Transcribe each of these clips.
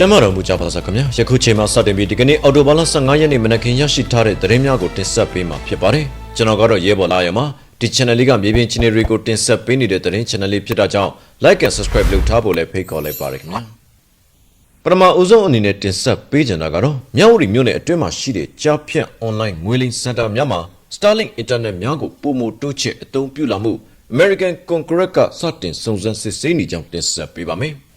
ကျမ်းမာတော်မူကြပါစားခင်ဗျာယခုချိန်မှာစတင်ပြီးဒီကနေ့အော်တိုဘာလ15ရက်နေ့မနက်ခင်းရရှိထားတဲ့သတင်းများကိုတင်ဆက်ပေးမှာဖြစ်ပါတယ်ကျွန်တော်ကတော့ရဲဘော်လာရမှာဒီ channel လေးကမြေပြင် channel တွေကိုတင်ဆက်ပေးနေတဲ့သတင်း channel လေးဖြစ်တာကြောင့် like and subscribe လုပ်ထားဖို့လည်းဖိတ်ခေါ်လိုက်ပါရခင်ဗျာပထမအဦးဆုံးအနေနဲ့တင်ဆက်ပေးကြတာကတော့မြောက်ဝတီမြို့နယ်အတွင်းမှာရှိတဲ့ကြားဖြန့် online ငွေလိမ်စင်တာများမှာ Starlink Internet များကိုပုံမတိုးချဲ့အသုံးပြုလာမှု American Congress ကစတင်စုံစမ်းစစ်ဆေးနေကြောင်းတင်ဆက်ပေးပါမယ်။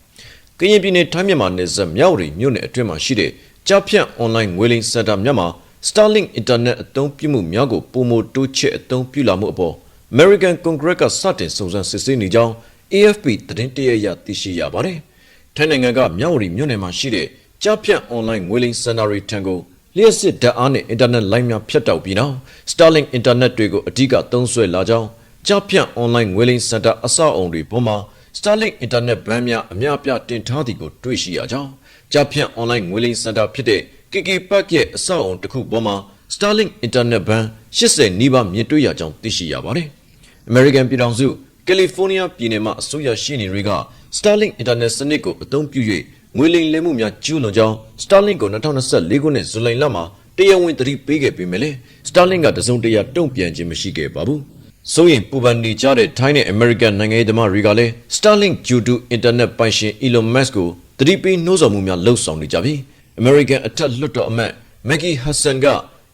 ကရင်ပြည်နယ်ထိုင်းမြန်မာနယ်စပ်မြောက်ရီမြို့နယ်အတွင်းမှာရှိတဲ့ကြားဖြန့် online ငွေလိမ်စင်တာများမှာ Starlink Internet အသုံးပြုမှုများကိုပုံမတိုးချဲ့အသုံးပြုလာမှုအပေါ် American Congress ကစတင်စုံစမ်းစစ်ဆေးနေကြောင်း AFP သတင်းတရရသိရှိရပါတယ်။ထိုင်းနိုင်ငံကမြောက်ရီမြို့နယ်မှာရှိတဲ့ကြားဖြန့် online ငွေလိမ်စင်တာတွေထံကိုလျှက်စစ်ဓာတ်အားနဲ့ internet လိုင်းများဖြတ်တောက်ပြီးနောက် Starlink Internet တွေကိုအဓိကသုံးစွဲလာကြောင်းကြားဖြန့် online ငွေလိမ်စင်တာအဆောက်အုံတွေပေါ်မှာ Starlink Internet ဘန်းများအများအပြားတင်ထားသည်ကိုတွေ့ရှိရကြောင်းကြားဖြန့် online ငွေလိမ်စင်တာဖြစ်တဲ့ KK Park ရဲ့အဆောက်အုံတစ်ခုပေါ်မှာ Starlink Internet ဘန်း80နီးပါးမြင်တွေ့ရကြောင်းသိရှိရပါတယ်။ American ပြည်ထောင်စုကယ်လီဖိုးနီးယားပြည်နယ်မှာအစိုးရရှိနေတွေက Starlink Internet စနစ်ကိုအသုံးပြု၍ငွေလိမ်လဲမှုများကျူးလွန်ကြောင်း Starlink ကို2024ခုနှစ်ဇူလိုင်လမှာတရားဝင်သတိပေးခဲ့ပေမဲ့လည်း Starlink ကတစုံတရာတုံ့ပြန်ခြင်းမရှိခဲ့ပါဘူး။ စိုးရင်ပူပန်နေကြတဲ့ Thai နဲ့ American နိုင်ငံရေးသမားတွေကလည်း Starlink Q2 Internet ပိုင်ရှင် Elon Musk ကိုသတိပေးနှိုးဆော်မှုများလှုပ်ဆောင်နေကြပြီး American အထက်လွှတ်တော်အမတ် Maggie Hassan က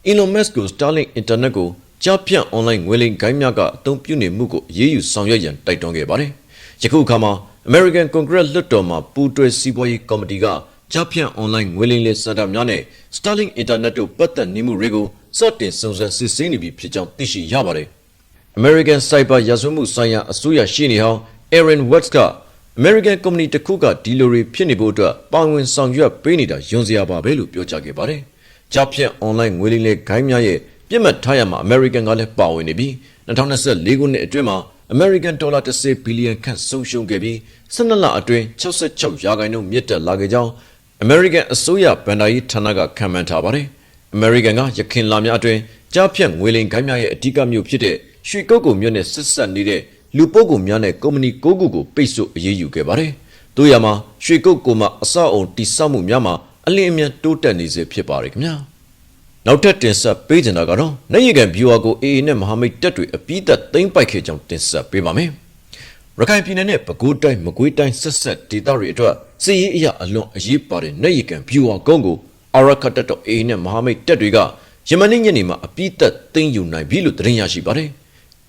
Elon Musk ကို Starlink Internet ကိုကြားဖြန့် online ငွေလိမ်ဂိုင်းများကအသုံးပြုနေမှုကိုအရေးယူဆောင်ရွက်ရန်တိုက်တွန်းခဲ့ပါတယ်။ယခုအခါမှာ American Congress လွှတ်တော်မှာပူးတွဲစီးပွားရေးကော်မတီကကြားဖြန့် online ငွေလိမ်လေစတာများနဲ့ Starlink Internet တို့ပတ်သက်နေမှုတွေကိုစတင်စုံစမ်းစစ်ဆေးနေပြီဖြစ်ကြောင်းသိရှိရပါတယ်။ American Cyber ရာဇဝတ်မှုဆိုင်ရာအစိုးရရှေ့နေဟောင်း Aaron Watts က American Company တစ်ခုကဒီလိုတွေဖြစ်နေဖို့အတွက်ပါဝင်ဆောင်ရွက်ပေးနေတာယွန်စရာပါပဲလို့ပြောကြားခဲ့ပါတယ်။ကြားဖြန့် online ငွေလိမ်လေဂိုင်းများရဲ့ပြစ်မှတ်ထားရမှာ American ကလည်းပါဝင်နေပြီး2024ခုနှစ်အတွင်းမှာ American ဒေါ်လာ10ဘီလီယံခန့်ဆုံးရှုံးခဲ့ပြီး12လအတွင်း66ရာခိုင်နှုန်းမြင့်တက်လာခဲ့ကြောင်း American အစိုးရဗန်ဒါရေးဌာနကခန့်မှန်းထားပါတယ်။ American ကရခိုင်လာများအတွင်းကြားဖြန့်ငွေလိမ်ဂိုင်းများရဲ့အဓိကမြို့ဖြစ်တဲ့ ရွှေကုတ်ကုံမြို့နယ်ဆက်ဆက်နေတဲ့လူပုဂ္ဂိုလ်များနဲ့ကုမ္ပဏီ၉ခုကိုပိတ်ဆို့အရေးယူခဲ့ပါတယ်။တို့ရမှာရွှေကုတ်ကုံမှာအဆောက်အုံတိစောက်မှုများမှာအလင်းအမြန်တိုးတက်နေစေဖြစ်ပါတယ်ခင်ဗျာ။နောက်ထပ်တင်ဆက်ပေးကြတာကတော့နိုင်ရကန်ဘီဝါကို AA နဲ့မဟာမိတ်တပ်တွေအပိသက်သိမ်းပိုက်ခဲ့ကြောင်းတင်ဆက်ပေးပါမယ်။ရခိုင်ပြည်နယ်နဲ့ပဲခူးတိုင်းမကွေးတိုင်းဆက်ဆက်ဒေသတွေအတွက်စစ်ရေးအရာအလွန်အရေးပါတဲ့နိုင်ရကန်ဘီဝါကုန်းကိုအာရခတ်တပ်တော် AA နဲ့မဟာမိတ်တပ်တွေကယမနေ့ညနေမှာအပိသက်သိမ်းယူနိုင်ပြီလို့သတင်းရရှိပါတယ်။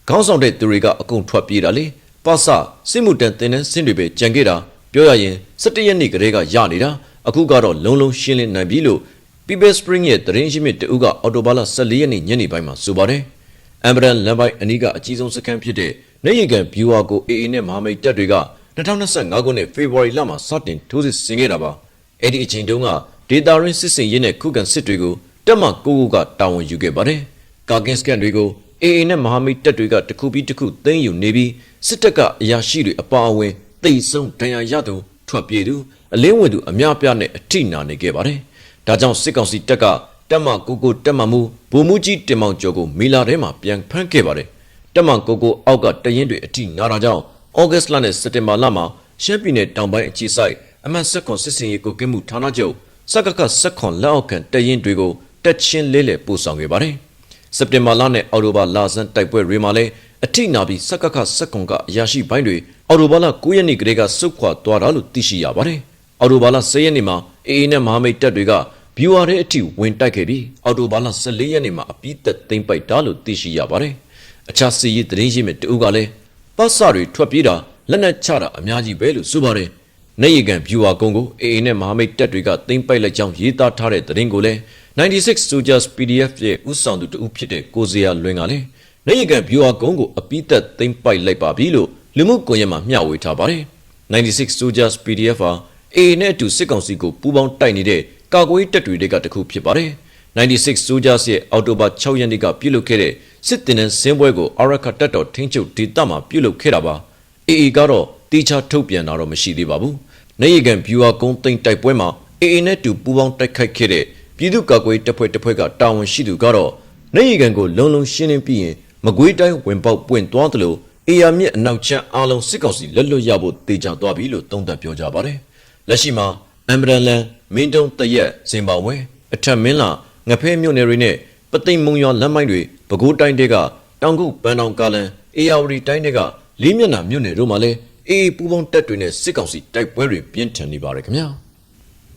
ခေါင်းဆောင်တဲ့သူတွေကအကုန်ထွက်ပြေးတာလေ။ပါစစစ်မှုတန်တင်တဲ့ဆင်းတွေပဲကြံခဲ့တာပြောရရင်17ရက်နေ့ကလေးကရနေတာအခုကတော့လုံလုံရှင်းလင်းနိုင်ပြီလို့ People Spring ရဲ့သတင်းရှိမြစ်တဦးကအော်တိုဘာလ14ရက်နေ့ညနေပိုင်းမှာဆိုပါတယ်။ Amberan လမ်းပိုင်းအနီးကအကြီးဆုံးစခန်းဖြစ်တဲ့နေရီကန် viewer ကို AA နဲ့မဟာမိတ်တပ်တွေက2025ခုနှစ်ဖေဖော်ဝါရီလမှာစတင်ထိုးစစ်ဆင်ခဲ့တာပါ။အဲ့ဒီအချိန်တုန်းကဒေတာရင်းစစ်စင်ရေးနဲ့ခုခံစစ်တွေကိုတက်မကိုကိုကတာဝန်ယူခဲ့ပါတယ်။ကာကင်စကန်တွေကို AA နဲ့မဟာမိတ်တပ်တွေကတခုပြီးတခုသိမ်းယူနေပြီးစစ်တပ်ကအရာရှိတွေအပါအဝင်တိတ်ဆုံးဒဏ်ရာရသူထွက်ပြေးသူအလင်းဝင်သူအများပြားနဲ့အထိနာနေခဲ့ပါတယ်။ဒါကြောင့်စစ်ကောင်စီတပ်ကတက်မကိုကိုတက်မမှုဗိုလ်မှူးကြီးတင်မောင်ကျော်ကိုမီလာထဲမှာပြန်ဖမ်းခဲ့ပါတယ်။တက်မကိုကိုအောက်ကတရင်တွေအထိနာတာကြောင့်ဩဂတ်စ်လနဲ့စက်တင်ဘာလမှာရှမ်းပြည်နယ်တောင်ပိုင်းအခြေစိုက်အမှတ်ဆက်ခွန်စစ်စင်ရေးကိုကဲမှုဌာနချုပ်စကကဆက်ခွန်လက်အောက်ခံတရင်တွေကိုတက်ချင်းလေးလေပို့ဆောင်ခဲ့ပါတယ်။ စက်တင်ဘာလနဲ့အော်တိုဘာလဆန်းတိုက်ပွဲတွေမှာလည်းအထိနာပြီးစကကဆက်ခွန်ကအရာရှိပိုင်းတွေအော်တိုဘာလ9ရက်နေ့ကလေးကစုခွာသွားတာလို့သိရှိရပါတယ်။အော်တိုဘာလ10ရက်နေ့မှာအေအေနဲ့မဟာမိတ်တပ်တွေကဘီဝါတဲ့အထိဝင်တိုက်ခဲ့ပြီးအော်တိုဘာလ14ရက်နေ့မှာအပိသက်သိမ်းပိုက်တာလို့သိရှိရပါတယ်။အခြားစီရေးသတင်းရှိမဲ့တဦးကလည်းပတ်စတွေထွက်ပြေးတာလက်နက်ချတာအများကြီးပဲလို့ဆိုပါတယ်။နေရီကန်ဘီဝါကုန်းကိုအေအေနဲ့မဟာမိတ်တပ်တွေကသိမ်းပိုက်လိုက်ကြောင်းရေးသားထားတဲ့သတင်းကိုလည်း 96 Soldiers PDF ရဲ့ဥဆောင်သူတဦးဖြစ်တဲ့ကိုဇေယျလွင်ကလည်းနေရီကန်ဘီဝါကုန်းကိုအပိသက်သိမ်းပိုက်လိုက်ပါပြီလို့လူမှုကွန်ရက်မှာမျှဝေထားပါတယ်။96 Soldiers PDF ဟာအေအေနဲ့အတူစစ်ကောင်စီကိုပူးပေါင်းတိုက်နေတဲ့ကာကွယ်တပ်တွေတွေကတခုဖြစ်ပါတယ်။96 Soldiers ရဲ့အော်တိုဘာ6ရက်နေ့ကပြုလုပ်ခဲ့တဲ့စစ်တင်တဲ့စင်းပွဲကိုအာရခတပ်တော်ထင်းချုပ်ဒေသမှာပြုလုပ်ခဲ့တာပါ။ AA ကတော့တီချာထုတ်ပြန်တာတော့မရှိသေးပါဘူး။နေရီကန်ဗျူဟာကုန်းသိမ်းတိုက်ပွဲမှာ AA နဲ့တူပူးပေါင်းတိုက်ခိုက်ခဲ့တဲ့ ပြည်သူ့ကာကွယ်တပ်ဖွဲ့တစ်ဖွဲ့ကတာဝန်ရှိသူကတော့နေရီကန်ကိုလုံလုံရှင်းလင်းပြီးရင်မကွေးတိုင်းဝင်ပေါက်ပွင့်သွားတယ်လို့အေယာမြစ်အနောက်ချမ်းအားလုံးစစ်ကောင်စီလက်လွတ်ရဖို့တေချာသွားပြီလို့သုံးသပ်ပြောကြပါတယ်။လက်ရှိမှာအမ်ဘရလန်မင်းတုံတရက်ဇင်ဘာဝဲအထက်မင်းလာငဖဲမြို့နယ်တွေနဲ့ပသိမ်မုံရွာလမ်းမိုက်တွေပဲခူးတိုင်းတွေကတောင်ကုပန်းတောင်ကားလန်အေယာဝတီတိုင်းတွေကလေးမျက်နှာမြို့နယ်တို့မှာလည်းအေးပူပေါင်းတက်တွေနဲ့စစ်ကောင်စီတိုက်ပွဲတွေပြင်းထန်နေပါတယ်ခင်ဗျာ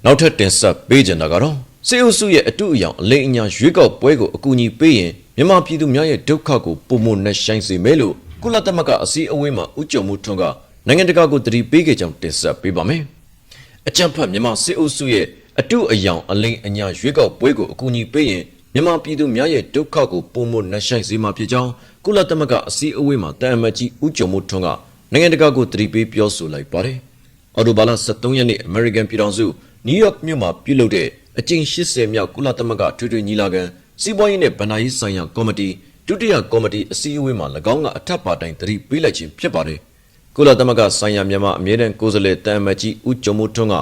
နောက်ထပ်တင်ဆက်ပေးကြတာကတော့ စေအုပ်စုရဲ့အတုအယောင်အလိမ်အညာရွေးကောက်ပွဲကိုအကူအညီပေးရင်မြန်မာပြည်သူများရဲ့ဒုက္ခကိုပုံမနဲ့ဆိုင်စေမယ်လို့ကုလသမဂ္ဂအစည်းအဝေးမှာဥကြုံမှုထွန်းကနိုင်ငံတကာကိုတတိပေးခဲ့ကြောင်းတင်ဆက်ပေးပါမယ်။အကြံဖတ်မြန်မာစစ်အုပ်စုရဲ့အတုအယောင်အလိမ်အညာရွေးကောက်ပွဲကိုအကူအညီပေးရင်မြန်မာပြည်သူများရဲ့ဒုက္ခကိုပုံမနှဆိုင်စေမှာဖြစ်ကြောင်းကုလသမဂ္ဂအစည်းအဝေးမှာတာအမတ်ကြီးဦးကျော်မိုးထွန်းကနိုင်ငံတကာကိုတတိပေးပြောဆိုလိုက်ပါတယ်။အော်တိုဘာလ23ရက်နေ့အမေရိကန်ပြည်ထောင်စုနယူးယောက်မြို့မှာပြုလုပ်တဲ့ အကြိမ်80မြောက်ကုလသမဂ္ဂထွေထွေညီလာခံစီးပွားရေးနဲ့ဗဏ္ဍာရေးဆိုင်ရာကော်မတီဒုတိယကော်မတီအစည်းအဝေးမှာ၎င်းကအထက်ပါတိုင်းတတိပေးလိုက်ခြင်းဖြစ်ပါတယ်။ကုလသမဂ္ဂဆိုင်ရာမြန်မာအမြဲတမ်းကိုယ်စားလှယ်တန်အမတ်ကြီးဦးကျော်မိုးထွန်းက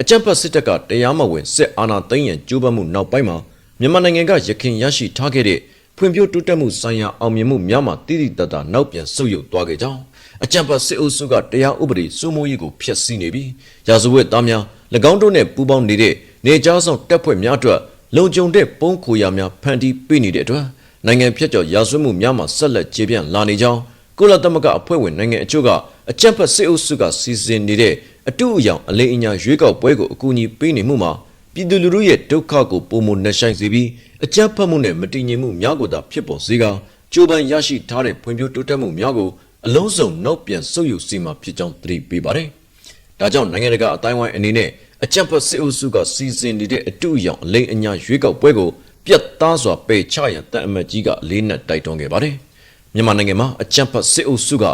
အကြံဖတ်စစ်တပ်ကတရားမဝင်စစ်အာဏာသိမ်းရန်ကြိုးပမ်းမှုနောက်ပိုင်းမှာမြန်မာနိုင်ငံကရခိုင်ရရှိထားခဲ့တဲ့ဖွံ့ဖြိုးတိုးတက်မှုဆိုင်ရာအောင်မြင်မှုများမှာတည်တည်တတ်တာနောက်ပြန်ဆုတ်ယုတ်သွားခဲ့ကြောင်းအကြံဖတ်စစ်အုပ်စုကတရားဥပဒေစိုးမိုးရေးကိုဖျက်ဆီးနေပြီးရာဇဝတ်သားများ၎င်းတို့နဲ့ပူးပေါင်းနေတဲ့ နေကြားဆောင်တပ်ဖွဲ့များအတွက်လုံခြုံတဲ့ပုံးခိုရာများဖန်တီးပေးနေတဲ့အတွက်နိုင်ငံဖြတ်ကျော်ရာဇဝတ်မှုများမှာဆက်လက်ကျေပြန့်လာနေကြောင်းကုလသမဂ္ဂအဖွဲ့ဝင်နိုင်ငံအချို့ကအကြံဖတ်စစ်အုပ်စုကစီစဉ်နေတဲ့အတူအယောင်အလိမ်အညာရွေးကောက်ပွဲကိုအကူအညီပေးနေမှုမှာပြည်သူလူထုရဲ့ဒုက္ခကိုပုံမနှဆိုင်စေပြီးအကြံဖတ်မှုနဲ့မတည်ငြိမ်မှုများကိုသာဖြစ်ပေါ်စေကကြိုးပမ်းရရှိထားတဲ့ဖွံ့ဖြိုးတိုးတက်မှုများကိုအလုံးစုံနောက်ပြန်ဆုတ်ယုတ်စေမှာဖြစ်ကြောင်းသတိပေးပါတယ်။ဒါကြောင့်နိုင်ငံတကာအတိုင်းဝိုင်းအနေနဲ့ အကြံဖတ်စစ်အုပ်စုကစီစဉ်နေတဲ့အတူအယောင်အလိမ်အညာရွေးကောက်ပွဲကိုပြတ်သားစွာပယ်ချရန်တန်အမတ်ကြီးကအလေးနက်တိုက်တွန်းခဲ့ပါတယ်။မြန်မာနိုင်ငံမှာအကြံဖတ်စစ်အုပ်စုက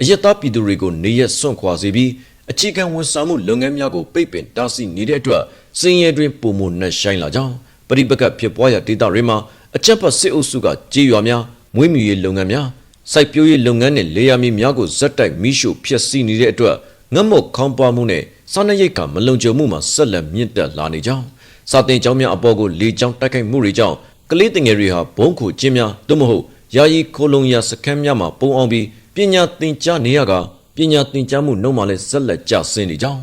အယက်သားပြည်သူတွေကိုနေရက်စွန့်ခွာစေပြီးအခြေခံဝန်ဆောင်မှုလုပ်ငန်းများကိုပိတ်ပင်တားဆီးနေတဲ့အတွက်စင်ရဲတွင်ပုံမနှက်ဆိုင်လာကြောင်းပရိပကဖြစ်ပွားရာဒေသတွေမှာအကြံဖတ်စစ်အုပ်စုကကြေးရွာများမွေးမြူရေးလုပ်ငန်းများစိုက်ပျိုးရေးလုပ်ငန်းနဲ့လေယာမြေများကိုဇက်တိုက်မိရှုဖျက်ဆီးနေတဲ့အတွက်ငတ်မုတ်ခေါင်းပွားမှုနဲ့ စားနပ်ရိက္ခာမလုံခြုံမှုမှာဆက်လက်မြင့်တက်လာနေကြောင်းစာတင်ကျောင်းများအပေါ်ကိုလေကြောင်းတိုက်ခိုက်မှုတွေကြောင့်ကလေးငယ်တွေဟာဘုံခုချင်းများသို့မဟုတ်ယာယီခိုလုံရစခန်းများမှာပုံအောင်ပြီးပညာသင်ကြားနေရကပညာသင်ကြားမှုနှုံမှလည်းဆက်လက်ကျဆင်းနေကြောင်း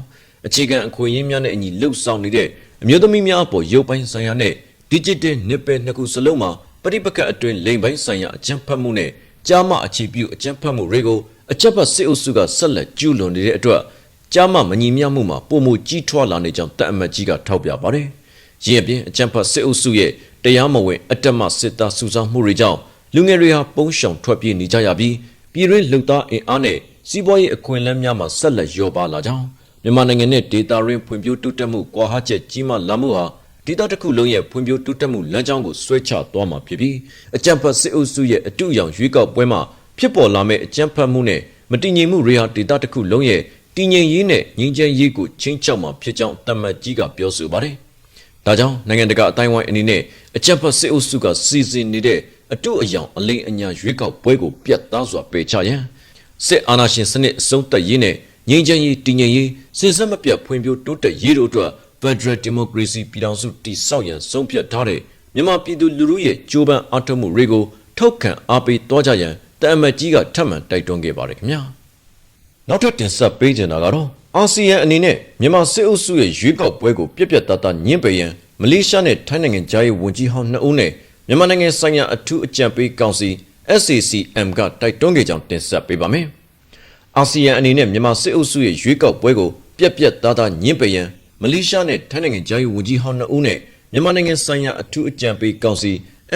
အခြေခံအခွင့်အရေးများနဲ့အညီလှုပ်ဆောင်နေတဲ့အမျိုးသမီးများအပေါ်ရုပ်ပိုင်းဆိုင်ရာနဲ့ digital နှစ်ပယ်နှစ်ခုစလုံးမှာပရိပကအတွင်းလိမ်ပိုင်းဆိုင်ရာအကြံဖတ်မှုနဲ့ကြားမအခြေပြုအကြံဖတ်မှုတွေကိုအကြက်ဖတ်စစ်အုပ်စုကဆက်လက်ကျူးလွန်နေတဲ့အတွက် ကြားမမညီမျှမှုမှာပုံမှုကြီးထွားလာနေကြောင်းတပ်အမတ်ကြီးကထောက်ပြပါတယ်။ရင်းအပြင်အကြံဖတ်စစ်အုပ်စုရဲ့တရားမဝင်အတက်မစစ်သားစုဆောင်မှုတွေကြောင့်လူငယ်တွေဟာပုံရှောင်ထွက်ပြေးနေကြရပြီးပြည်တွင်းလုံသားအင်အားနဲ့စီးပွားရေးအခွင့်အလမ်းများမှာဆက်လက်လျော့ပါလာကြောင်းမြန်မာနိုင်ငံနဲ့ဒေတာရင်းဖွံ့ဖြိုးတိုးတက်မှုကွာဟချက်ကြီးမားလာမှုဟာဒေတာတစ်ခုလုံးရဲ့ဖွံ့ဖြိုးတိုးတက်မှုလမ်းကြောင်းကိုဆွဲချသွားမှာဖြစ်ပြီးအကြံဖတ်စစ်အုပ်စုရဲ့အတူအယောင်ရွေးကောက်ပွဲမှာဖြစ်ပေါ်လာမယ့်အကြံဖတ်မှုနဲ့မတည်ငြိမ်မှုတွေဟာဒေတာတစ်ခုလုံးရဲ့ တည်ငြိမ်ရေးနဲ့ငြိမ်းချမ်းရေးကိုချင်းချောက်မှာဖြစ်ကြောင်းတမတ်ကြီးကပြောဆိုပါတယ်။ဒါကြောင့်နိုင်ငံတကာအတိုင်းအဝိုင်းအနေနဲ့အကြံဖတ်စစ်အုပ်စုကစီစဉ်နေတဲ့အတူအယောင်အလိမ်အညာရွေးကောက်ပွဲကိုပြတ်သားစွာပယ်ချရန်စစ်အာဏာရှင်စနစ်အဆုံးသတ်ရေးနဲ့ငြိမ်းချမ်းရေးတည်ငြိမ်ရေးစဉ်ဆက်မပြတ်ဖွံ့ဖြိုးတိုးတက်ရေးတို့အတွက် Federal Democracy ပြည်ထောင်စုတည်ဆောက်ရန်ဆုံးဖြတ်ထားတဲ့မြန်မာပြည်သူလူထုရဲ့ကြိုးပမ်းအားထုတ်မှုတွေကိုထောက်ခံအားပေးသွားကြရန်တအမတ်ကြီးကထပ်မံတိုက်တွန်းခဲ့ပါတယ်ခင်ဗျာ နောက်ထပ်တင်ဆက်ပေးချင်တာကတော့အာဆီယံအနေနဲ့မြန်မာစစ်အုပ်စုရဲ့ရွေးကောက်ပွဲကိုပြက်ပြက်သားသားညှင်းပယ်ရန်မလေးရှားနဲ့ထိုင်းနိုင်ငံကြားရေးဝန်ကြီးဟောင်းနှစ်ဦးနဲ့မြန်မာနိုင်ငံဆိုင်ရာအထူးအကြံပေးကောင်စီ SACM ကတိုက်တွန်းခဲ့ကြောင်းတင်ဆက်ပေးပါမယ်။အာဆီယံအနေနဲ့မြန်မာစစ်အုပ်စုရဲ့ရွေးကောက်ပွဲကိုပြက်ပြက်သားသားညှင်းပယ်ရန်မလေးရှားနဲ့ထိုင်းနိုင်ငံကြားရေးဝန်ကြီးဟောင်းနှစ်ဦးနဲ့မြန်မာနိုင်ငံဆိုင်ရာအထူးအကြံပေးကောင်စီ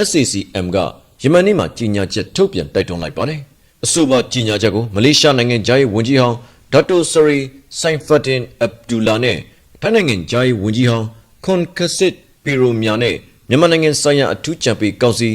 SACM ကယမန်နေ့မှာကြီးညာချက်ထုတ်ပြန်တိုက်တွန်းလိုက်ပါတယ်။ အဆိုပါကြီးညာချက်ကိုမလေးရှားနိုင်ငံကြားရေးဝန်ကြီးဟောင်းဒေါက်တာဆရီဆိုင်ဖတ်တင်အဗ်ဒူလာနဲ့ထိုင်းနိုင်ငံကြားရေးဝန်ကြီးဟောင်းခွန်ခဆစ်ပီရိုမြာနဲ့မြန်မာနိုင်ငံဆိုင်ရာအထူးကြံပေးကောင်စီ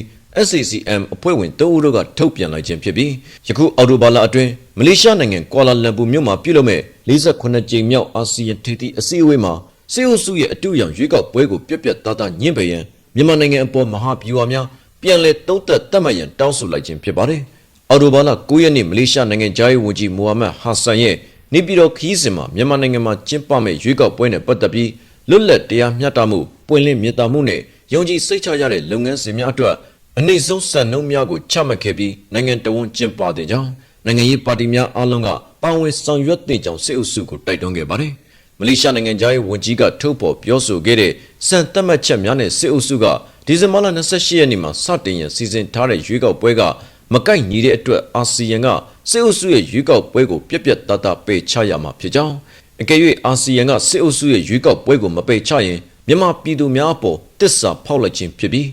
SACM အဖွဲ့ဝင်၃ဦးတို့ကထုတ်ပြန်လိုက်ခြင်းဖြစ်ပြီးယခုအော်တိုဘာလအတွင်းမလေးရှားနိုင်ငံကွာလာလမ်ပူမြို့မှာပြုလုပ်မဲ့48ကြိမ်မြောက်အာဆီယံထိပ်သီးအစည်းအဝေးမှာစေအုပ်စုရဲ့အတူရောင်ရွေးကောက်ပွဲကိုပြက်ပြက်သားသားညှင့်ပယ်ရန်မြန်မာနိုင်ငံအပေါ်မဟာဗျူဟာများပြန်လည်တုံ့တက်တတ်မှတ်ရန်တောင်းဆိုလိုက်ခြင်းဖြစ်ပါတယ်။ အော်တိုဘာလ9ရက်နေ့မလေးရှားနိုင်ငံသားရေးဝန်ကြီးမိုဟာမက်ဟာဆန်ရဲ့နေပြည်တော်ခီးစဉ်မှာမြန်မာနိုင်ငံမှာကျင်းပမဲ့ရွေးကောက်ပွဲနဲ့ပတ်သက်ပြီးလွတ်လပ်တရားမျှတမှုပွင့်လင်းမြတ်တာမှုနဲ့ယုံကြည်စိတ်ချရတဲ့လုပ်ငန်းစဉ်များအတွက်အနှိမ့်ဆုံးစံနှုန်းများကိုချမှတ်ခဲ့ပြီးနိုင်ငံတော်ဝန်ကျင်းပတဲ့ကြောင်းနိုင်ငံရေးပါတီများအားလုံးကပါဝင်ဆောင်ရွက်တဲ့ကြောင်းစစ်အုပ်စုကိုတိုက်တွန်းခဲ့ပါတယ်။မလေးရှားနိုင်ငံသားရေးဝန်ကြီးကထုတ်ဖော်ပြောဆိုခဲ့တဲ့စံသတ်မှတ်ချက်များနဲ့စစ်အုပ်စုကဒီဇင်ဘာလ28ရက်နေ့မှာစတင်ရန်စီစဉ်ထားတဲ့ရွေးကောက်ပွဲက မကိုက်ညီတဲ့အတွက်အာဆီယံကစစ်အုပ်စုရဲ့ရွေးကောက်ပွဲကိုပြက်ပြက်သားသားပယ်ချရမှာဖြစ်ကြောင်းအကယ်၍အာဆီယံကစစ်အုပ်စုရဲ့ရွေးကောက်ပွဲကိုမပယ်ချရင်မြန်မာပြည်သူများအပေါ်တစ္ဆာဖောက်လိုက်ခြင်းဖြစ်ပြီး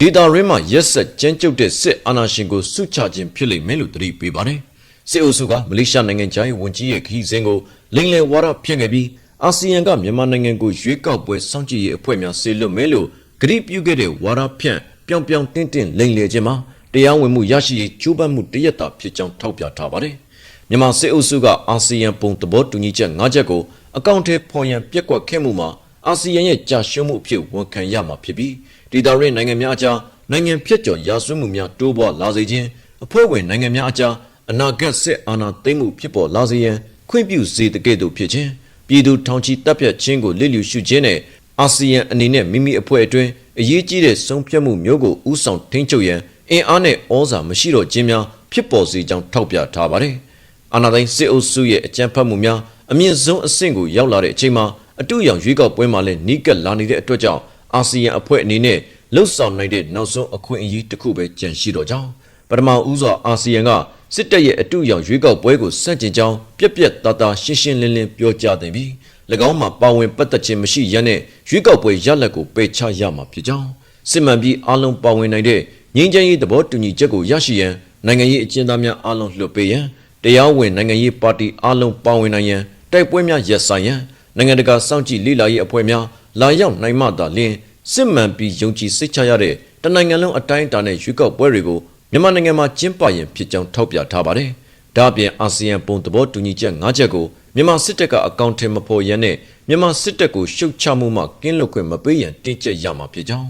ဒေတာရင်းမှာရက်ဆက်ကြမ်းကြုတ်တဲ့စစ်အာဏာရှင်ကိုစုချခြင်းဖြစ်လိမ့်မယ်လို့သတိပေးပါတယ်။စစ်အုပ်စုကမလေးရှားနိုင်ငံသားရေးဝန်ကြီးရဲ့ခီးစဉ်ကိုလိမ်လည်ဝါဒဖြန့်ခဲ့ပြီးအာဆီယံကမြန်မာနိုင်ငံကိုရွေးကောက်ပွဲစောင့်ကြည့်ရေးအဖွဲ့များဆေလွတ်မယ်လို့ကတိပြုခဲ့တဲ့ဝါဒဖြန့်ပြောင်ပြောင်တင်းတင်းလိမ်လည်ခြင်းမှာ တရားဝင်မှုရရှိရေးကြိုးပမ်းမှုတရက်တာဖြစ်ကြောင်းထောက်ပြထားပါတယ်။မြန်မာစစ်အုပ်စုကအာဆီယံပုံသဘောတူညီချက်၅ချက်ကိုအကောင့်ထဲပေါ်ရန်ပြက်ကွက်ခဲ့မှုမှာအာဆီယံရဲ့ကြာရှုံးမှုအဖြစ်ဝန်ခံရမှာဖြစ်ပြီးဒေသရင်းနိုင်ငံများအကြားနိုင်ငံဖြတ်ကျော်ရာဇဝတ်မှုများတိုးပွားလာစေခြင်းအဖွဲ့ဝင်နိုင်ငံများအကြားအနာဂတ်စစ်အာဏာသိမ်းမှုဖြစ်ပေါ်လာစေရန်ခွင့်ပြုစေတဲ့ကဲ့သို့ဖြစ်ခြင်းပြည်သူထောင်ချီတပ်ဖြတ်ခြင်းကိုလစ်လျူရှုခြင်းနဲ့အာဆီယံအနေနဲ့မိမိအဖွဲ့အတွင်းအရေးကြီးတဲ့ဆုံးဖြတ်မှုမျိုးကိုဥဆောင်ထိန်းချုပ်ရန် အင်အားနဲ့ဩဇာမရှိတော့ခြင်းများဖြစ်ပေါ်စေကြောင်းထောက်ပြထားပါတယ်။အာဏာသိမ်းစစ်အုပ်စုရဲ့အကြမ်းဖက်မှုများအမြင့်ဆုံးအဆင့်ကိုရောက်လာတဲ့အချိန်မှာအတူရောင်ရွေးကောက်ပွဲမှာလည်းနီးကပ်လာနေတဲ့အတွက်ကြောင့်အာဆီယံအဖွဲ့အနေနဲ့လှုပ်ဆောင်နိုင်တဲ့နောက်ဆုံးအခွင့်အရေးတစ်ခုပဲကြန့်ရှိတော့ကြောင်းပထမဦးစွာအာဆီယံကစစ်တပ်ရဲ့အတူရောင်ရွေးကောက်ပွဲကိုစန့်ကျင်ကြောင်းပြက်ပြက်သားသားရှင်းရှင်းလင်းလင်းပြောကြားတင်ပြီး၎င်းမှာပါဝင်ပတ်သက်ခြင်းမရှိရတဲ့ရွေးကောက်ပွဲရလဒ်ကိုပယ်ချရမှာဖြစ်ကြောင်းစစ်မှန်ပြီးအလုံးပါဝင်နိုင်တဲ့ ငြိမ်းချမ်းရေးသဘောတူညီချက်ကိုရရှိရန်နိုင်ငံရေးအကျဉ်းသားများအလုံးလွှတ်ပေးရန်တရားဝင်နိုင်ငံရေးပါတီအလုံးပါဝင်နိုင်ရန်တိုက်ပွဲများရပ်ဆိုင်းရန်နိုင်ငံတကာစောင့်ကြည့်လေ့လာရေးအဖွဲ့များလာရောက်နိုင်မှသာလျှင်စစ်မှန်ပြီးယုံကြည်စိတ်ချရတဲ့တနိုင်ငံလုံးအတိုင်းအတာနဲ့ရွေးကောက်ပွဲတွေကိုမြန်မာနိုင်ငံမှာကျင်းပရင်ဖြစ်ကြောင်းထောက်ပြထားပါတယ်။ဒါ့အပြင်အာဆီယံပုံသဘောတူညီချက်၅ချက်ကိုမြန်မာစစ်တပ်ကအကောင့်ထဲမဖော်ရန်နဲ့မြန်မာစစ်တပ်ကိုရှုတ်ချမှုမှကင်းလွတ်ခွင့်မပေးရန်တင်းကျပ်ရမှာဖြစ်ကြောင်း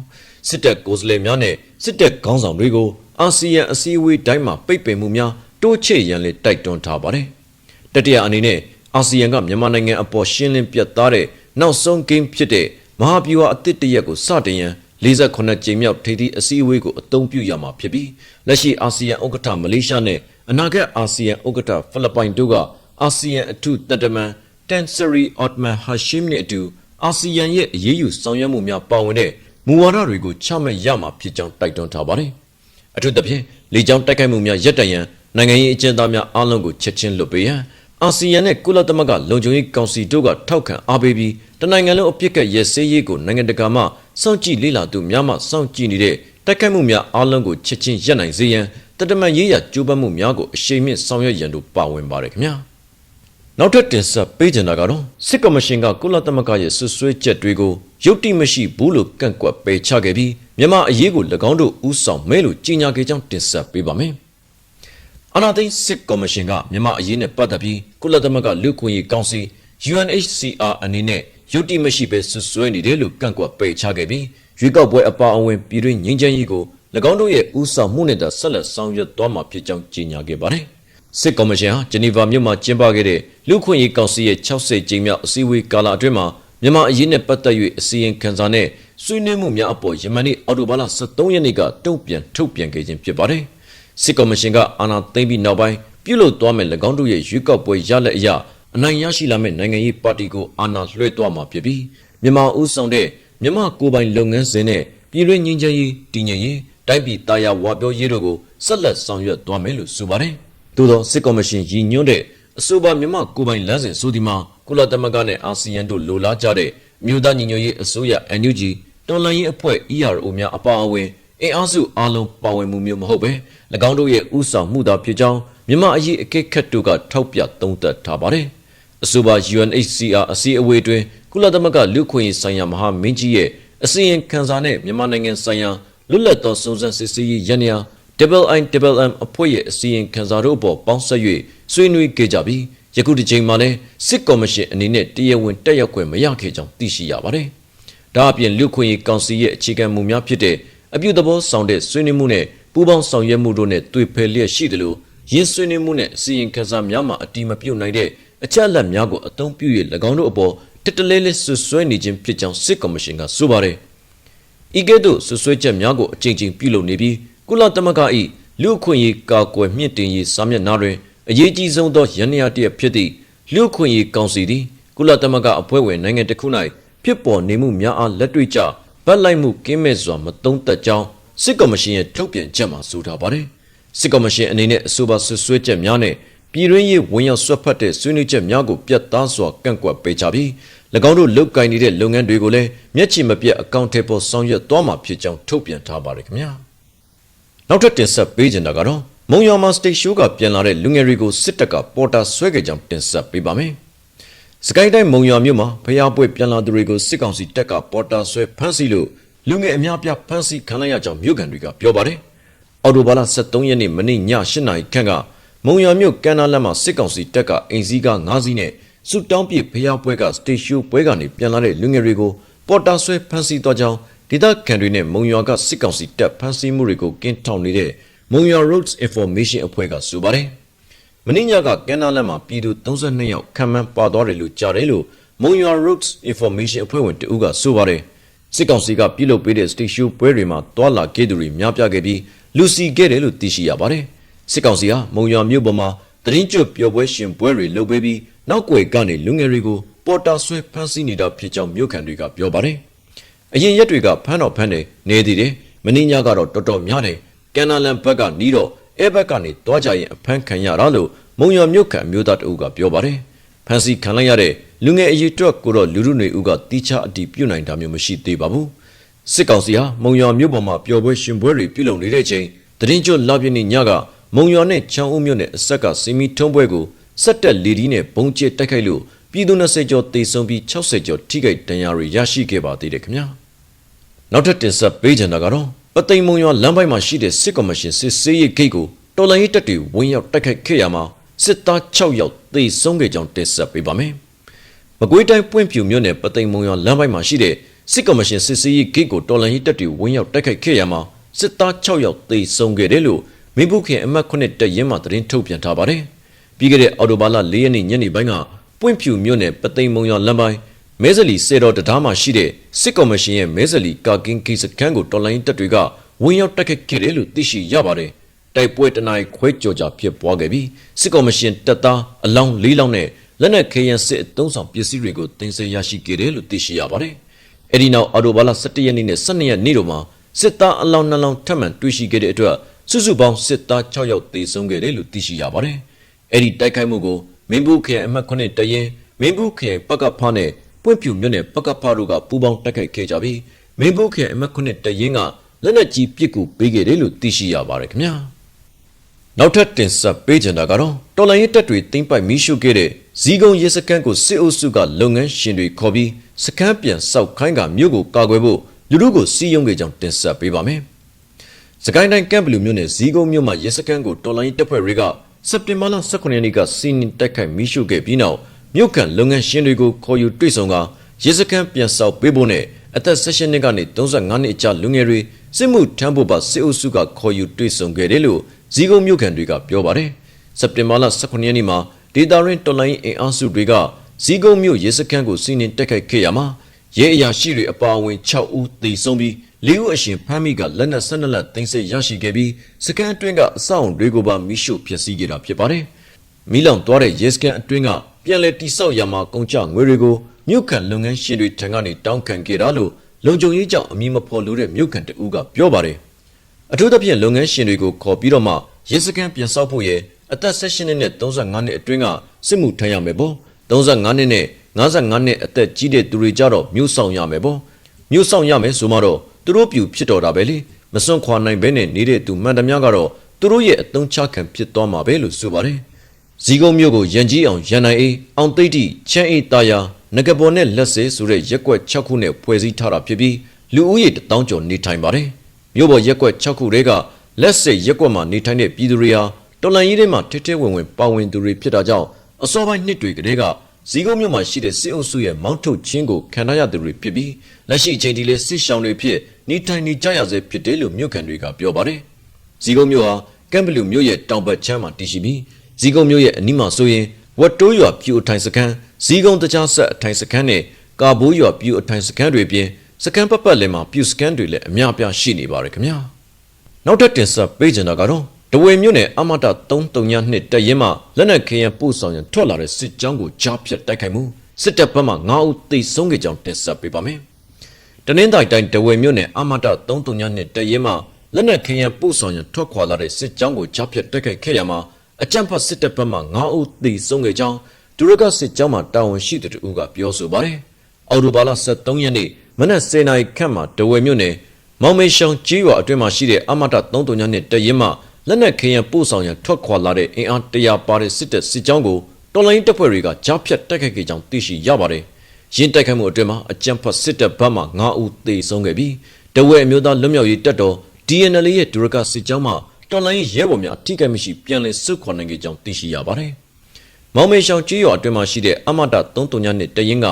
စစ်တပ်ကိုယ်စားလှယ်များနဲ့စစ်တပ်ခေါင်းဆောင်တွေကိုအာဆီယံအစည်းအဝေးတိုင်းမှာပိတ်ပင်မှုများတိုးချဲ့ရန်လည်းတိုက်တွန်းထားပါတယ်။တတိယအနေနဲ့အာဆီယံကမြန်မာနိုင်ငံအပေါ်ရှင်းလင်းပြတ်သားတဲ့နောက်ဆုံးဂိမ်းဖြစ်တဲ့မဟာဗျူဟာအသစ်တရက်ကိုစတင်ရန်48ကြိမ်မြောက်ထိပ်သီးအစည်းအဝေးကိုအသုံးပြုရမှာဖြစ်ပြီးလက်ရှိအာဆီယံဥက္ကဋ္ဌမလေးရှားနဲ့အနာဂတ်အာဆီယံဥက္ကဋ္ဌဖိလစ်ပိုင်တို့ကအာဆီယံအထူးတန်တမန်တန်ဆရီအော့တမန်ဟာရှင်းနဲ့အတူအာဆီယံရဲ့အရေးယူဆောင်ရွက်မှုများပါဝင်တဲ့ မူဝါဒတွေကိုချမှတ်ရမှာဖြစ်ကြောင်းတိုက်တွန်းထားပါတယ်။အထူးသဖြင့်လေကြောင်းတိုက်ခိုက်မှုများရပ်တန့်ရန်နိုင်ငံရေးအကျဉ်းသားများအားလုံးကိုချက်ချင်းလွတ်ပေးရန်အာဆီယံနဲ့ကုလသမဂ္ဂလုံခြုံရေးကောင်စီတို့ကထောက်ခံအားပေးပြီးတနိုင်ငံလုံးအပြစ်ကက်ရဲစေးရေးကိုနိုင်ငံတကာမှစောင့်ကြည့်လေ့လာသူများမှစောင့်ကြည့်နေတဲ့တိုက်ခိုက်မှုများအားလုံးကိုချက်ချင်းရပ်နိုင်စေရန်တတမန်ရေးရကြိုးပမ်းမှုများကိုအရှိန်မြင့်ဆောင်ရွက်ရန်တို့ပါဝင်ပါတယ်ခင်ဗျာနောက်ထပ်တင်ဆက်ပေးကြတာကတော့စစ်ကော်မရှင်ကကုလသမဂ္ဂရဲ့ဆွဆွဲချက်တွေကို ရုတ်တိမရှိဘူးလို့ကန့်ကွက်ပယ်ချခဲ့ပြီးမြန်မာအရေးကို၎င်းတို့ဥဆောင်မဲလို့ကြီးညာခဲ့ကြောင်းတင်ဆက်ပေးပါမယ်အာနာသိန်းစစ်ကော်မရှင်ကမြန်မာအရေးနဲ့ပတ်သက်ပြီးကုလသမဂ္ဂလူ့ခွင့်ရေးကောင်စီ UNHCR အနေနဲ့ယုတ်တိမရှိပဲဆွဆွဲနေတယ်လို့ကန့်ကွက်ပယ်ချခဲ့ပြီးရွေးကောက်ပွဲအပါအဝင်ပြည်တွင်းငြိမ်းချမ်းရေးကို၎င်းတို့ရဲ့ဥဆောင်မှုနဲ့သာဆက်လက်ဆောင်ရွက်သွားမှာဖြစ်ကြောင်းကြေညာခဲ့ပါတယ်။စစ်ကော်မရှင်ဟာဂျနီဗာမြို့မှာကျင်းပခဲ့တဲ့လူ့ခွင့်ရေးကောင်စီရဲ့60ကြိမ်မြောက်အစည်းအဝေးကာလအတွင်းမှာ မြန်မာအရေးနဲ့ပတ်သက်၍အစီရင်ခံစာနဲ့ဆွေးနွေးမှုများအပေါ်ယမန်နေ့အော်တိုဘာလ23ရက်နေ့ကတုံ့ပြန်ထုတ်ပြန်ခဲ့ခြင်းဖြစ်ပါတယ်။စစ်ကော်မရှင်ကအာဏာသိမ်းပြီးနောက်ပိုင်းပြုလုပ်သွားမဲ့၎င်းတို့ရဲ့ရွေးကောက်ပွဲရလဒ်အရအနိုင်ရရှိလာမဲ့နိုင်ငံရေးပါတီကိုအာဏာလွှဲသွားမှာဖြစ်ပြီးမြန်မာဦးဆောင်တဲ့မြန်မာကိုယ်ပိုင်လုပ်ငန်းစဉ်နဲ့ပြည်တွင်းငြိမ်းချမ်းရေးတည်ငြိမ်ရေးတိုင်းပြည်တာယာဝါပြောရေးတို့ကိုဆက်လက်ဆောင်ရွက်သွားမယ်လို့ဆိုပါတယ်။သို့သောစစ်ကော်မရှင်ရည်ညွှန်းတဲ့ အဆိုပါမြန်မာကိုယ်ပိုင်လမ်းစဉ်ဆိုဒီမှာကုလသမဂ္ဂနဲ့အာဆီယံတို့လိုလားကြတဲ့မြို့သားညီညွတ်ရေးအစိုးရ NUG တော်လှန်ရေးအဖွဲ့ ERO များအပါအဝင်အင်အားစုအလုံးပါဝင်မှုမျိုးမဟုတ်ပဲ၎င်းတို့ရဲ့ဥဆောင်မှုသာဖြစ်ကြောင်းမြန်မာအရေးအကဲခတ်တို့ကထောက်ပြသုံးသပ်ထားပါတယ်။အဆိုပါ UNHCR အစည်းအဝေးတွင်ကုလသမဂ္ဂလူ့ခွင့်ရေးဆိုင်ရာမဟာမင်းကြီးရဲ့အစီရင်ခံစာနဲ့မြန်မာနိုင်ငံဆိုင်ရာလွတ်လပ်သောစုံစမ်းစစ်ဆေးရေးရန်ရာ IIMM အဖွဲ့ရဲ့အစီရင်ခံစာတို့အပေါ်ပေါင်းဆက်၍ ဆွေးနွေးခဲ့ကြပြီးယခုတစ်ချိန်မှာလည်းစစ်ကော်မရှင်အနေနဲ့တရားဝင်တက်ရောက်ခွင့်မရခဲ့ကြောင်းသိရှိရပါတယ်။ဒါအပြင်လူခွင့်ရေးကောင်စီရဲ့အခြေခံမူများဖြစ်တဲ့အပြုသဘောဆောင်တဲ့ဆွေးနွေးမှုနဲ့ပူးပေါင်းဆောင်ရွက်မှုတို့နဲ့တွေ့ဖယ်လျက်ရှိတယ်လို့ရင်းဆွေးနွေးမှုနဲ့အစီရင်ခံစာများမှာအတိမပြုတ်နိုင်တဲ့အချက်အလက်များကိုအသုံးပြု၍၎င်းတို့အပေါ်တစ်တလဲလဲဆွဆွဲနေခြင်းဖြစ်ကြောင်းစစ်ကော်မရှင်ကဆိုပါတယ်။ဤကဲ့သို့ဆွဆွဲချက်များကိုအကြိမ်ကြိမ်ပြုလုပ်နေပြီးကုလသမဂ္ဂ၏လူ့အခွင့်အရေးကာကွယ်မြင့်တင်ရေးစာမျက်နှာတွင် အရေးကြီးဆုံးသောရန်ရာတရက်ဖြစ်သည့်လူ့အခွင့်အရေးကောင်စီသည်ကုကုလသမဂ္ဂအဖွဲ့ဝင်နိုင်ငံတစ်ခု၌ဖြစ်ပေါ်နေမှုများအားလက်တွေ့ကျဗတ်လိုက်မှုကင်းမဲ့စွာမတုံးသက်ကြောင်းစစ်ကော်မရှင်ရဲ့ထုတ်ပြန်ချက်မှာဆိုထားပါတယ်စစ်ကော်မရှင်အနေနဲ့အဆိုပါဆွဆွဲချက်များနဲ့ပြည်တွင်းရေးဝင်ရောက်ဆွတ်ဖက်တဲ့ဆွေးနွေးချက်များကိုပြတ်သားစွာကန့်ကွက်ပေးချပြီး၎င်းတို့လုပ်ကိုင်နေတဲ့လုပ်ငန်းတွေကိုလည်းမျက်ခြေမပြတ်အကောင့်ထဲပေါ်ဆောင်ရွက်သွားမှာဖြစ်ကြောင်းထုတ်ပြန်ထားပါတယ်ခင်ဗျာနောက်ထပ်တင်ဆက်ပေးချင်တာကတော့ မုံရွာမှာစတိတ်ရှိုးကပြန်လာတဲ့လူငယ်တွေကိုစစ်တပ်ကပေါ်တာဆွဲခဲ့ကြောင်းတင်ဆက်ပေးပါမယ်စကိုင်းတိုင်းမုံရွာမြို့မှာဖျားပွဲပြန်လာသူတွေကိုစစ်ကောင်စီတပ်ကပေါ်တာဆွဲဖမ်းဆီးလို့လူငယ်အများပြားဖမ်းဆီးခံလိုက်ရကြောင်းမြို့ကန်တွေကပြောပါတယ်အော်တိုဘာလ23ရက်နေ့မနေ့ည8နာရီခန့်ကမုံရွာမြို့ကန်နာလမ်းမှာစစ်ကောင်စီတပ်ကအိမ်စည်းကား9စီးနဲ့စုတောင်းပြဖျားပွဲကစတေရှိုးပွဲကနေပြန်လာတဲ့လူငယ်တွေကိုပေါ်တာဆွဲဖမ်းဆီးသွားကြောင်းဒေသခံတွေနဲ့မုံရွာကစစ်ကောင်စီတပ်ဖမ်းဆီးမှုတွေကိုကင်းထောင်နေတဲ့ မုံရွာ Roads Information အဖွဲ့ကဆိုပါတယ်။မင်းညကကန်နာလမ်းမှာပြည်သူ32ယောက်ခံမှန်းပါသွားတယ်လို့ကြားတယ်လို့မုံရွာ Roads Information အဖွဲ့ဝင်တဦးကဆိုပါတယ်။စစ်ကောင်စီကပြုလုပ်ပေးတဲ့ station ပွဲတွေမှာတွာလာခဲ့သူတွေများပြားခဲ့ပြီးလူစီခဲ့တယ်လို့သိရှိရပါတယ်။စစ်ကောင်စီဟာမုံရွာမြို့ပေါ်မှာတရင်ကျွတ်ပျော်ပွဲရှင်ပွဲတွေလုပ်ပေးပြီးနောက်ွယ်ကနေလူငယ်တွေကိုပေါ်တာဆွဲဖမ်းဆီးနေတာဖြစ်ကြောင်းမြို့ခံတွေကပြောပါတယ်။အရင်ရက်တွေကဖမ်းတော့ဖမ်းတယ်နေသေးတယ်မင်းညကတော့တော်တော်များတယ် ကန်နာလန်ဘက်ကနီးတော့အဲဘက်ကနေတွားကြရင်အဖမ်းခံရတာလို့မုံရွာမြို့ခံမျိုးသားတအုပ်ကပြောပါတယ်။ဖမ်းဆီးခံလိုက်ရတဲ့လူငယ်အရေးတွက်ကိုတော့လူလူနေဦးကတီးခြားအတီးပြုတ်နိုင်တာမျိုးမရှိသေးပါဘူး။စစ်ကောင်စီဟာမုံရွာမြို့ပေါ်မှာပျော်ပွဲရှင်ပွဲတွေပြုလုပ်နေတဲ့ချိန်တရင်ကျွတ်လာပြည့်နေ့ညကမုံရွာနဲ့ချောင်းဦးမြို့နယ်အဆက်ကစီမီထုံးပွဲကိုစက်တက်လီဒီနဲ့ဘုံကျစ်တိုက်ခိုက်လို့ပြည်သူ20ကျော်တေဆုံးပြီး60ကျော်ထိခိုက်ဒဏ်ရာတွေရရှိခဲ့ပါသေးတယ်ခင်ဗျာ။နောက်ထပ်တင်ဆက်ပေးချင်တာကတော့ ပသိမ်မုံရွာလမ်းပိုင်းမှာရှိတဲ့စစ်ကော်မရှင်စစ်ဆေးရေးဂိတ်ကိုတော်လိုင်းရေးတပ်တွေဝင်ရောက်တိုက်ခိုက်ခဲ့ရမှာစစ်သား6ယောက်သေဆုံးခဲ့ကြောင်းတင်ဆက်ပေးပါမယ်။မကွေးတိုင်းပွင့်ဖြူမြို့နယ်ပသိမ်မုံရွာလမ်းပိုင်းမှာရှိတဲ့စစ်ကော်မရှင်စစ်ဆေးရေးဂိတ်ကိုတော်လိုင်းရေးတပ်တွေဝင်ရောက်တိုက်ခိုက်ခဲ့ရမှာစစ်သား6ယောက်သေဆုံးခဲ့တယ်လို့မင်းဘူးခင်အမတ်9တပ်ရင်းမှသတင်းထုတ်ပြန်ထားပါတယ်။ပြီးခဲ့တဲ့အော်တိုဘာလ4ရက်နေ့ညနေပိုင်းကပွင့်ဖြူမြို့နယ်ပသိမ်မုံရွာလမ်းပိုင်း မဲဇလီစေတော်တံတားမှာရှိတဲ့စစ်ကော်မရှင်ရဲ့မဲဇလီကာကင်းကိစခန်းကိုတော်လိုင်းတပ်တွေကဝင်ရောက်တိုက်ခတ်ခဲ့တယ်လို့သိရှိရပါတယ်။တိုက်ပွဲတနင်္ဂနွေခွဲကြော်ကြဖြစ်ပွားခဲ့ပြီးစစ်ကော်မရှင်တပ်သားအလောင်း၄လောင်းနဲ့လက်နက်ခဲယမ်းစစ်အုံဆောင်ပစ္စည်းတွေကိုတင်ဆက်ရရှိခဲ့တယ်လို့သိရှိရပါတယ်။အဲဒီနောက်အော်တိုဘာလ17ရက်နေ့နဲ့12ရက်နေ့တို့မှာစစ်သားအလောင်းနှလောင်းထပ်မံတွေ့ရှိခဲ့တဲ့အတွက်စုစုပေါင်းစစ်သား6ယောက်သေဆုံးခဲ့တယ်လို့သိရှိရပါတယ်။အဲဒီတိုက်ခိုက်မှုကိုမင်းဘူးခရိုင်အမှတ်9တရင်မင်းဘူးခရိုင်ပကဖားနဲ့ ပွင့်ပြူမြို့နယ်ပကဖားတို့ကပူးပေါင်းတိုက်ခိုက်ခဲ့ကြပြီးမင်းဘူးခရိုင်အမှတ်9တရင်ကလက်နက်ကြီးပစ်ကူပေးခဲ့တယ်လို့သိရှိရပါတယ်ခင်ဗျာနောက်ထပ်တင်ဆက်ပေးချင်တာကတော့တော်လိုင်းရဲတပ်တွေတင်ပိုက်မိရှုခဲ့တဲ့ဇီးကုံရဲစခန်းကိုစစ်အုပ်စုကလုပ်ငန်းရှင်တွေခေါ်ပြီးစခန်းပြန်စောက်ခိုင်းကမြို့ကိုကာကွယ်ဖို့လူတို့ကိုစီးရုံးခဲ့ကြောင်းတင်ဆက်ပေးပါမယ်စကိုင်းတိုင်းကမ်ဘလူမြို့နယ်ဇီးကုံမြို့မှာရဲစခန်းကိုတော်လိုင်းတပ်ဖွဲ့တွေကစက်တင်ဘာလ18ရက်နေ့ကစီးနင်းတိုက်ခိုက်မိရှုခဲ့ပြီးနောက် မြို့ကန်လုပ်ငန်းရှင်တွေကိုခေါ်ယူတွေ့ဆုံကရဲစခန်းပြန်စောက်ပေးဖို့နဲ့အသက်16နှစ်ကနေ35နှစ်အကြားလူငယ်တွေစစ်မှုထမ်းဖို့ပါစစ်အုပ်စုကခေါ်ယူတွေ့ဆုံခဲ့တယ်လို့ဇီးကုန်းမြို့ခံတွေကပြောပါတယ်။စက်တင်ဘာလ18ရက်နေ့မှာဒေတာရင်းတော်လိုင်းအင်အားစုတွေကဇီးကုန်းမြို့ရဲစခန်းကိုစီးနင်းတိုက်ခိုက်ခဲ့ရမှာရဲအရာရှိတွေအပါအဝင်6ဦးသေဆုံးပြီး၄ဦးအရှင်ဖမ်းမိကလက်နက်12လက်သိမ်းဆည်းရရှိခဲ့ပြီးစကန်အတွင်းကအဆောက်တွေကိုပါမိရှုဖျက်ဆီးခဲ့တာဖြစ်ပါတယ်။မီလောင်သွားတဲ့ရဲစကန်အတွင်းက ပြန်လည်တိဆောက်ရမှာကုန်ကျငွေတွေကိုမြို့ခံလုပ်ငန်းရှင်တွေထံကနေတောင်းခံခဲ့တာလို့လုံခြုံရေးကြောင့်အမည်မဖော်လို့တဲ့မြို့ခံတဦးကပြောပါတယ်။အထူးသဖြင့်လုပ်ငန်းရှင်တွေကိုခေါ်ပြီးတော့မှရဲစခန်းပြန်ဆောက်ဖို့ရဲ့အသက်16နှစ်နဲ့35နှစ်အတွင်းကစစ်မှုထမ်းရမယ်ပေါ့35နှစ်နဲ့55နှစ်အသက်ကြီးတဲ့သူတွေကြတော့မြို့ဆောင်ရမယ်ပေါ့မြို့ဆောင်ရမယ်ဆိုမှတော့သူတို့ပြူဖြစ်တော်တာပဲလေမစွန့်ခွာနိုင်ဘဲနဲ့နေတဲ့သူမှန်သမျှကတော့သူတို့ရဲ့အသုံးချခံဖြစ်သွားမှာပဲလို့ဆိုပါတယ် ဇီကုံမြို့ကိုရန်ကြီးအောင်ရန်နိုင်အေးအောင်သိတိချမ်းအေးတာယာငကပေါ်နဲ့လက်စေဆိုတဲ့ရက်ွက်6ခုနဲ့ဖွဲ့စည်းထားတာဖြစ်ပြီးလူဦးရေတောင်းကျော်နေထိုင်ပါတယ်မြို့ပေါ်ရက်ွက်6ခုတွေကလက်စေရက်ွက်မှာနေထိုင်တဲ့ပြည်သူတွေဟာတော်လန်ကြီးတွေမှာထစ်ထစ်ဝင်ဝင်ပါဝင်သူတွေဖြစ်တာကြောင့်အစောပိုင်းနှစ်တွေကတည်းကဇီကုံမြို့မှာရှိတဲ့စစ်အုပ်စုရဲ့မောင်းထုတ်ခြင်းကိုခံရရသူတွေဖြစ်ပြီးလက်ရှိအချိန်ထိလည်းစစ်ရှောင်တွေဖြစ်နေထိုင်နေကြရဆဲဖြစ်တယ်လို့မြို့ခံတွေကပြောပါတယ်ဇီကုံမြို့ဟာကမ်ဘလူမြို့ရဲ့တောင်ဘက်ချမ်းမှာတည်ရှိပြီး ဇီကုံမြို့ရဲ့အနီးမှာဆိုရင်ဝတ်တိုးရွာပြူအထိုင်စခန်းဇီကုံတကြားဆက်အထိုင်စခန်းနဲ့ကာဘိုးရွာပြူအထိုင်စခန်းတွေပြင်စခန်းပတ်ပတ်လည်မှာပြူစခန်းတွေလည်းအများအပြားရှိနေပါတယ်ခင်ဗျာနောက်ထပ်တင်ဆက်ပေးချင်တာကတော့တဝေမြို့နယ်အမတ332တက်ရင်မှလက်နက်ခဲယံပို့ဆောင်ရန်ထွက်လာတဲ့စစ်ကြောင်းကိုကြားဖြတ်တိုက်ခိုက်မှုစစ်တပ်ဘက်မှ9ဦးသေဆုံးခဲ့ကြောင်းတင်ဆက်ပေးပါမယ်။တနင်္သာရီတိုင်းတဝယ်မြို့နယ်အမတ339နဲ့တရဲမှလက်နက်ခင်းရန်ပို့ဆောင်ရန်ထွက်ခွာလာတဲ့စစ်ကြောင်းကိုကြားဖြတ်တိုက်ခိုက်ခဲ့ရမှာ အကြမ်းဖက်စစ်တပ်ဘက်မှ9ဦးသေဆုံးခဲ့ကြောင်းဒုရကစစ်ကြောင်းမှတာဝန်ရှိသူတို့ကပြောဆိုပါတယ်။အော်တိုဘာလ23ရက်နေ့မနက်10:00နာရီခန့်မှာတဝယ်မြို့နယ်မောင်မေရှောင်ကြီးရွာအတွင်းမှာရှိတဲ့အမတ339နဲ့တရဲမှလက်နက်ခင်းရန်ပို့ဆောင်ရန်ထွက်ခွာလာတဲ့အင်အား100ပါတဲ့စစ်တပ်စစ်ကြောင်းကိုတော်လိုင်းတပ်ဖွဲ့တွေကကြားဖြတ်တိုက်ခိုက်ခဲ့ကြောင်းသိရှိရပါတယ်။ရင်းတိုက်ခိုက်မှုအတွင်းမှာအကြမ်းဖက်စစ်တပ်ဘက်မှ9ဦးသေဆုံးခဲ့ပြီးတဝဲအမျိုးသားလွတ်မြောက်ရေးတပ်တော် DNL ရဲ့ဒုရကစစ်ကြောင်းမှ တော်လိုင်းရဲဘော်များထိခိုက်မရှိပြန်လည်စုခွာနိုင်ခဲ့ကြောင်းသိရှိရပါတယ်။မောင်မေရှောင်ကြီးရွာအတွင်းမှာရှိတဲ့အမတ339နဲ့တရင်က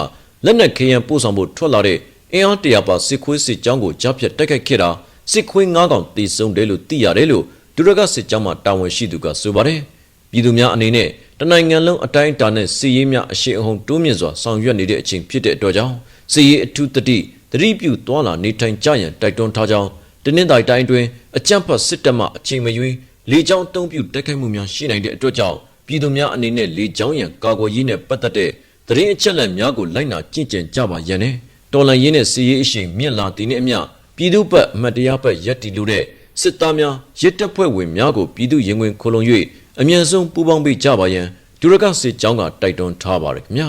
လက်နက်ခင်းရန်ပို့ဆောင်ဖို့ထွက်လာတဲ့အင်အား100ပါစစ်ခွေးစစ်ကြောင်းကိုကြားဖြတ်တိုက်ခိုက်ခဲ့တာစစ်ခွေး9កောင်သေဆုံးတယ်လို့သိရတယ်လို့ဒုရကစစ်ကြောင်းမှတာဝန်ရှိသူကဆိုပါတယ်။ပြည်သူများအနေနဲ့တနိုင်ငံလုံးအတိုင်းအတာနဲ့စီရေးများအရှိအဟုန်တိုးမြင့်စွာဆောင်ရွက်နေတဲ့အချိန်ဖြစ်တဲ့အတွက်ကြောင့်စီရေးအထူးတတိသတိပြုသွားလာနေထိုင်ကြရန်တိုက်တွန်းထားကြောင်း တနင်္သာရီတိုင်းတွင်အကြမ်းဖက်စစ်တပ်မှအချိန်မရွေးလေကြောင်းတုံးပြုတိုက်ခိုက်မှုများရှိနိုင်တဲ့အတွက်ကြောင့်ပြည်သူများအနေနဲ့လေကြောင်းရန်ကာကွယ်ရေးနဲ့ပတ်သက်တဲ့သတင်းအချက်အလက်များကိုလိုက်နာကြင့်ကြံကြပါရန်နဲ့တော်လန်ရေးနဲ့စီရေးအရှိန်မြင့်လာတည်နေအမျှပြည်သူ့ဘက်အမတ်တရားဘက်ရက်တီလို့တဲ့စစ်သားများရစ်တပ်ဖွဲ့ဝင်များကိုပြည်သူရင်ဝင်ခိုလုံ၍အမြန်ဆုံးပူးပေါင်းပေးကြပါရန်ဒုရကစစ်ကြောင်းကတိုက်တွန်းထားပါတယ်ခင်ဗျာ